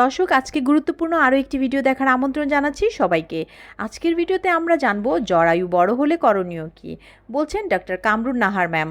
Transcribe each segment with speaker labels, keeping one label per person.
Speaker 1: দর্শক, আজকে গুরুত্বপূর্ণ আরও একটি ভিডিও দেখার আমন্ত্রণ জানাচ্ছি সবাইকে। আজকের ভিডিওতে আমরা জানব, জরায়ু বড় হলে করণীয় কি? বলছেন ডক্টর কামরুন নাহার ম্যাম।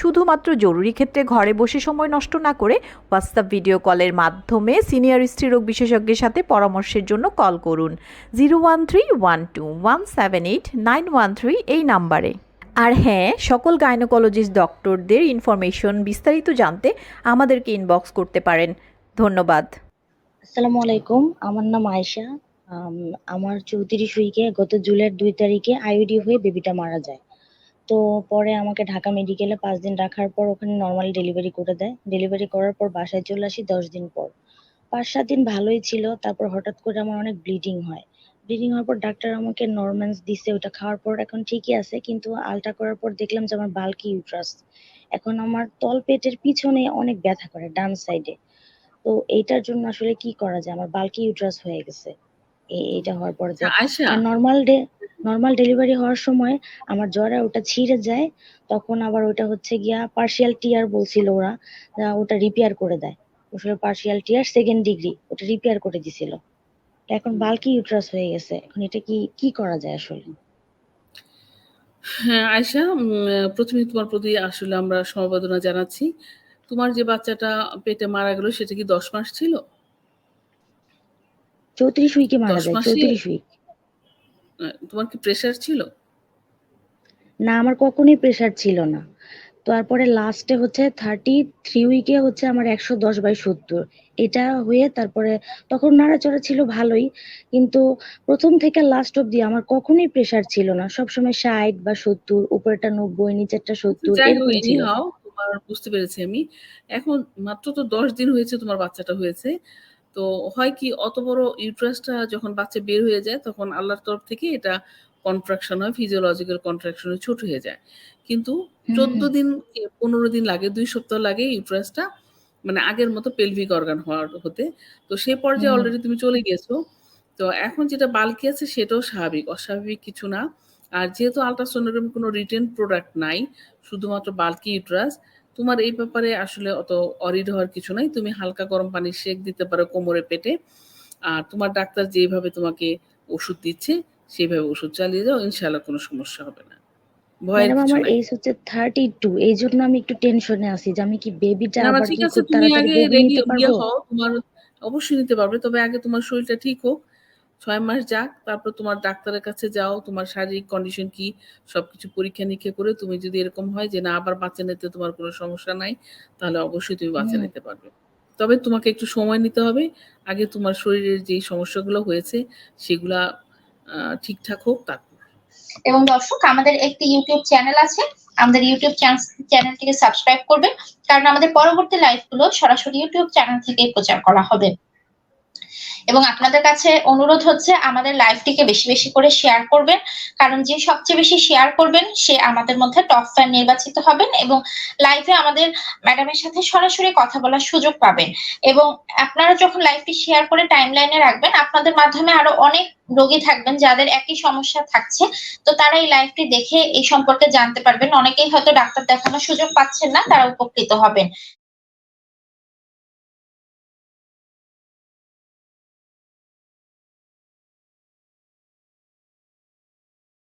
Speaker 1: শুধুমাত্র জরুরি ক্ষেত্রে ঘরে বসে সময় নষ্ট না করে হোয়াটসঅ্যাপ ভিডিও কলের মাধ্যমে সিনিয়র স্ত্রীরোগ বিশেষজ্ঞের সাথে পরামর্শের জন্য কল করুন। Zero one three one two one seven eight nine one three এই নাম্বারে। আর হ্যাঁ সকল গাইনোকোলজিস্ট ডক্টরদের ইনফরমেশন বিস্তারিত জানতে আমাদেরকে ইনবক্স করতে পারেন। ধন্যবাদ।
Speaker 2: আসসালামু আলাইকুম, আমার নাম আয়েশা। আমার চৌত্রিশ উইকে গত জুলাইয়ের দুই তারিখে আইইডি হয়ে বেবিটা মারা যায়। তো পরে আমাকে ঢাকা মেডিকেলে পাঁচ দিন রাখার পর ওখানে নর্মাল ডেলিভারি করে দেয়। ডেলিভারি করার পর বাসায় চলে আসি দশ দিন পর। পাঁচ সাত দিন ভালোই ছিল তারপর হঠাৎ করে আমার অনেক ব্লিডিং হয়। ব্লিডিং হওয়ার পর ডাক্তার আমাকে নরম্যান্স দিছে ওটা খাওয়ার পর এখন ঠিকই আছে কিন্তু আলট্রা করার পর দেখলাম যে আমার বাল্কি ইউট্রাস এখন আমার তল পেটের পিছনে অনেক ব্যথা করে ডান সাইডে তো এইটার জন্য আসলে কি করা যায়? আমার বাল্কি ইউট্রাস হয়ে গেছে। এ- এইটা হওয়ার পর নর্মাল ডে নর্মাল ডেলিভারি হওয়ার সময় আমার জ্বরে ওটা ছিঁড়ে যায় তখন আবার ওটা হচ্ছে গিয়া পার্শিয়াল টিয়ার বলছিল ওরা ওটা রিপেয়ার করে দেয়। আসলে পার্শিয়াল টিয়ার সেকেন্ড ডিগ্রি ওটা রিপেয়ার করে দিছিল। এখন বাল্কি ইউট্রাস হয়ে গেছে এখন এটা কি কি করা যায় আসলে?
Speaker 3: হ্যাঁ উম, প্রথমে তোমার প্রতি আসলে আমরা সমবেদনা জানাচ্ছি। তোমার যে বাচ্চাটা পেটে মারা গেল সেটা কি দশ মাস ছিল?
Speaker 2: চৌত্রিশ উইকে মারা যায় চৌত্রিশ উইক।
Speaker 3: তোমার কি প্রেশার ছিল?
Speaker 2: না আমার কখনোই প্রেশার ছিল না। তারপরে লাস্টে হচ্ছে থার্টি থ্রি উইকে হচ্ছে আমার একশো দশ বাই সত্তর। এটা হয়ে তারপরে তখন নাড়াচড়া ছিল ভালোই কিন্তু প্রথম থেকে লাস্ট অব্দি আমার কখনোই প্রেশার ছিল না। সবসময় ষাট বা সত্তর উপরেরটা নব্বই নিচেরটা সত্তর
Speaker 3: তোমার বুঝতে পেরেছি আমি। এখন মাত্র তো দশ দিন হয়েছে তোমার বাচ্চাটা হয়েছে। তো হয় কি অত বড় ইউট্রাসটা যখন বাচ্চা বের হয়ে যায় তখন আল্লাহর তরফ থেকে এটা কন্ট্রাকশন হয় ফিজিওলজিক্যাল কন্ট্রাকশনে ছোট হয়ে যায়। কিন্তু চোদ্দ দিন পনেরো দিন লাগে দুই সপ্তাহ লাগে ইউট্রাসটা মানে আগের মতো পেলভিক অর্গান হওয়ার হতে। তো সে পর্যায়ে অলরেডি তুমি চলে গেছো তো এখন যেটা বালকি আছে সেটাও স্বাভাবিক অস্বাভাবিক কিছু না। আর যেহেতু আলট্রাসোনোগ্রাম কোনো রিটেন প্রোডাক্ট নাই শুধুমাত্র বালকি ইউট্রাস তোমার এই ব্যাপারে আসলে অত অরিড হওয়ার কিছু নাই। তুমি হালকা গরম পানি শেক দিতে পারো কোমরে পেটে। আর তোমার ডাক্তার যেভাবে তোমাকে ওষুধ দিচ্ছে সেইভাবে ওষুধ চালিয়ে যাও ইনশাআল্লাহ কোনো সমস্যা হবে না। ভয়ের
Speaker 2: আমার এজ হচ্ছে থার্টি টু এই জন্য আমি একটু টেনশনে আছি যে আমি কি বেবিটা আবার
Speaker 3: ঠিক আছে তুমি আগে
Speaker 2: বেবি
Speaker 3: রেডি
Speaker 2: নিতে
Speaker 3: ইয়ে
Speaker 2: পারব?
Speaker 3: হও তোমার অবশ্যই নিতে পারবে তবে আগে তোমার শরীরটা ঠিক হোক। ছয় মাস যাক তারপর তোমার ডাক্তারের কাছে যাও তোমার শারীরিক কন্ডিশন কি সবকিছু পরীক্ষা নিরীক্ষা করে তুমি যদি এরকম হয় যে না আবার বাচ্চা নিতে তোমার কোনো সমস্যা নাই তাহলে অবশ্যই তুমি বাচ্চা নিতে পারবে। তবে তোমাকে একটু সময় নিতে হবে আগে তোমার শরীরের যে সমস্যাগুলো হয়েছে সেগুলা ঠিকঠাক হোক তারপর।
Speaker 4: এবং দর্শক আমাদের একটি ইউটিউব চ্যানেল আছে আমাদের ইউটিউব চ্যানেলটিকে সাবস্ক্রাইব করবেন কারণ আমাদের পরবর্তী লাইভগুলো সরাসরি ইউটিউব চ্যানেল থেকেই প্রচার করা হবে। এবং আপনাদের কাছে অনুরোধ হচ্ছে আমাদের লাইভটিকে বেশি বেশি করে শেয়ার করবেন, কারণ যে সবচেয়ে বেশি শেয়ার করবেন, সে আমাদের মধ্যে টপ ফ্যান নির্বাচিত হবেন এবং লাইভে আমাদের ম্যাডামের সাথে সরাসরি কথা বলার সুযোগ পাবেন। এবং আপনারা যখন লাইভটি শেয়ার করে টাইম লাইনে রাখবেন, আপনাদের মাধ্যমে আরও অনেক রোগী থাকবেন যাদের একই সমস্যা থাকছে। তো তারা এই লাইভটি দেখে এই সম্পর্কে জানতে পারবেন। অনেকেই হয়তো ডাক্তার দেখানোর সুযোগ পাচ্ছেন না, তারা উপকৃত হবেন।